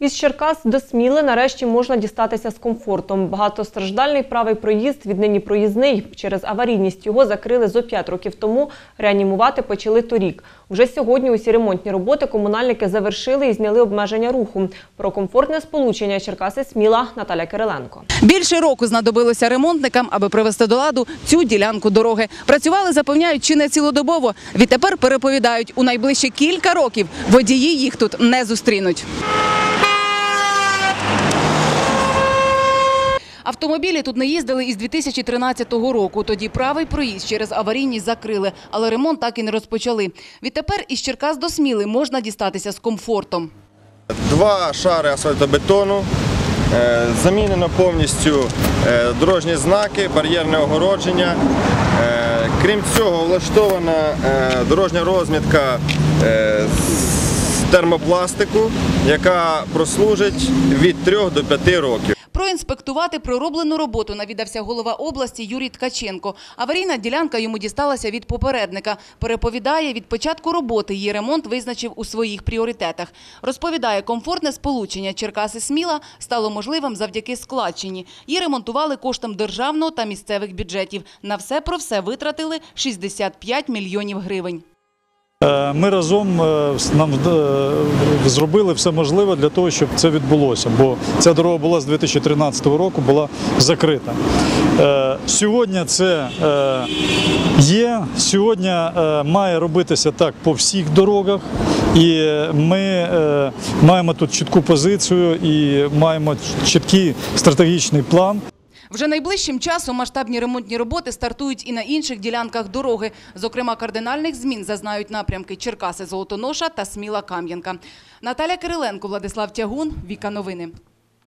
Із Черкас до Сміли нарешті можна дістатися з комфортом. Багатостраждальний правий проїзд віднині проїзний. Через аварійність його закрили зо 5 років тому. Реанімувати почали торік. Вже сьогодні усі ремонтні роботи комунальники завершили і зняли обмеження руху. Про комфортне сполучення Черкаси Сміла Наталя Кириленко. Більше року знадобилося ремонтникам, аби привести до ладу цю ділянку дороги. Працювали, запевняють, чи не цілодобово. Відтепер переповідають, у найближчі кілька років водії їх тут не зустрінуть. Автомобілі тут не їздили із 2013 року. Тоді правий проїзд через аварійність закрили, але ремонт так і не розпочали. Відтепер із Черкас до Сміли можна дістатися з комфортом. Два шари асфальтобетону. е, Замінено повністю е, дорожні знаки, бар'єрне огородження. Е, Крім цього, влаштована дорожня розмітка з термопластику, яка прослужить від 3 до 5 років. Проінспектувати пророблену роботу навідався голова області Юрій Ткаченко. Аварійна ділянка йому дісталася від попередника. Переповідає, від початку роботи її ремонт визначив у своїх пріоритетах. Розповідає, комфортне сполучення Черкаси-Сміла стало можливим завдяки складчині. Її ремонтували коштом державного та місцевих бюджетів. На все про все витратили 65 мільйонів гривень. Е, Ми разом е, нам е, зробили все можливе для того, щоб це відбулося, бо ця дорога була з 2013 року була закрита. Сьогодні це є. Сьогодні має робитися так по всіх дорогах, і ми маємо тут чітку позицію і маємо чіткий стратегічний план. Вже найближчим часом масштабні ремонтні роботи стартують і на інших ділянках дороги. Зокрема, кардинальних змін зазнають напрямки Черкаси Золотоноша та Сміла Кам'янка. Наталя Кириленко, Владислав Тягун, Віка Новини.